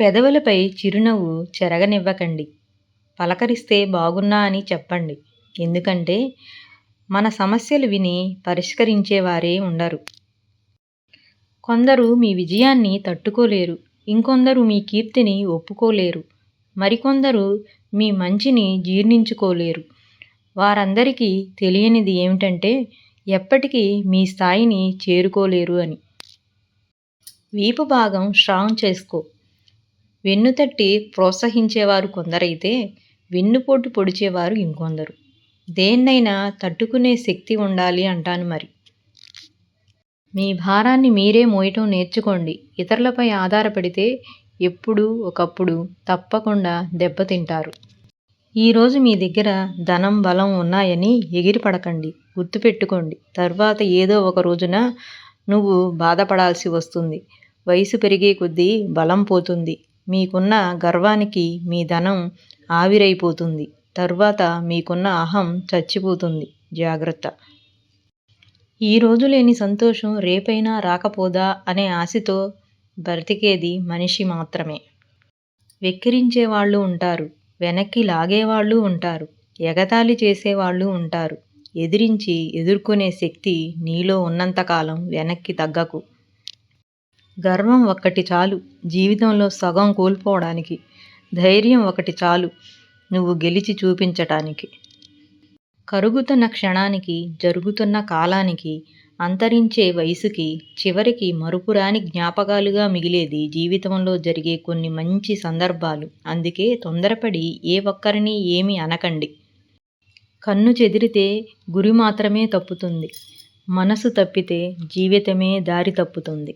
పెదవులపై చిరునవ్వు చెరగనివ్వకండి. పలకరిస్తే బాగున్నా అని చెప్పండి. ఎందుకంటే మన సమస్యలు విని పరిష్కరించేవారే ఉండరు. కొందరు మీ విజయాన్ని తట్టుకోలేరు. ఇంకొందరు మీ కీర్తిని ఒప్పుకోలేరు. మరికొందరు మీ మంచిని జీర్ణించుకోలేరు. వారందరికీ తెలియనిది ఏమిటంటే ఎప్పటికీ మీ స్థాయిని చేరుకోలేరు అని. వీపు భాగం స్ట్రాంగ్ చేసుకో. వెన్నుతట్టి ప్రోత్సహించేవారు కొందరైతే వెన్నుపోటు పొడిచేవారు ఇంకొందరు. దేన్నైనా తట్టుకునే శక్తి ఉండాలి అంటాను మరి. మీ భారాన్ని మీరే మోయటం నేర్చుకోండి. ఇతరులపై ఆధారపడితే ఎప్పుడు ఒకప్పుడు తప్పకుండా దెబ్బతింటారు. ఈరోజు మీ దగ్గర ధనం బలం ఉన్నాయని ఎగిరిపడకండి గుర్తుపెట్టుకోండి తర్వాత ఏదో ఒక రోజున నువ్వు బాధపడాల్సి వస్తుంది. వయసు పెరిగే కొద్దీ బలం పోతుంది. మీకున్న గర్వానికి మీ ధనం ఆవిరైపోతుంది. తర్వాత మీకున్న అహం చచ్చిపోతుంది. జాగ్రత్త. ఈరోజు లేని సంతోషం రేపైనా రాకపోదా అనే ఆశతో బ్రతికేది మనిషి మాత్రమే. వెక్కిరించే వాళ్ళు ఉంటారు. వెనక్కి లాగేవాళ్ళు ఉంటారు. ఎగతాళి చేసేవాళ్ళు ఉంటారు. ఎదిరించి ఎదుర్కొనే శక్తి నీలో ఉన్నంతకాలం వెనక్కి తగ్గకు. గర్వం ఒక్కటి చాలు జీవితంలో సగం కోల్పోవడానికి. ధైర్యం ఒకటి చాలు నువ్వు గెలిచి చూపించటానికి. కరుగుతున్న క్షణానికి జరుగుతున్న కాలానికి అంతరించే వయసుకి చివరికి మరుపురాని జ్ఞాపకాలుగా మిగిలేది జీవితంలో జరిగే కొన్ని మంచి సందర్భాలు. అందుకే తొందరపడి ఏ ఒక్కరిని ఏమీ అనకండి. కన్ను చెదిరితే గురి మాత్రమే తప్పుతుంది. మనసు తప్పితే జీవితమే దారి తప్పుతుంది.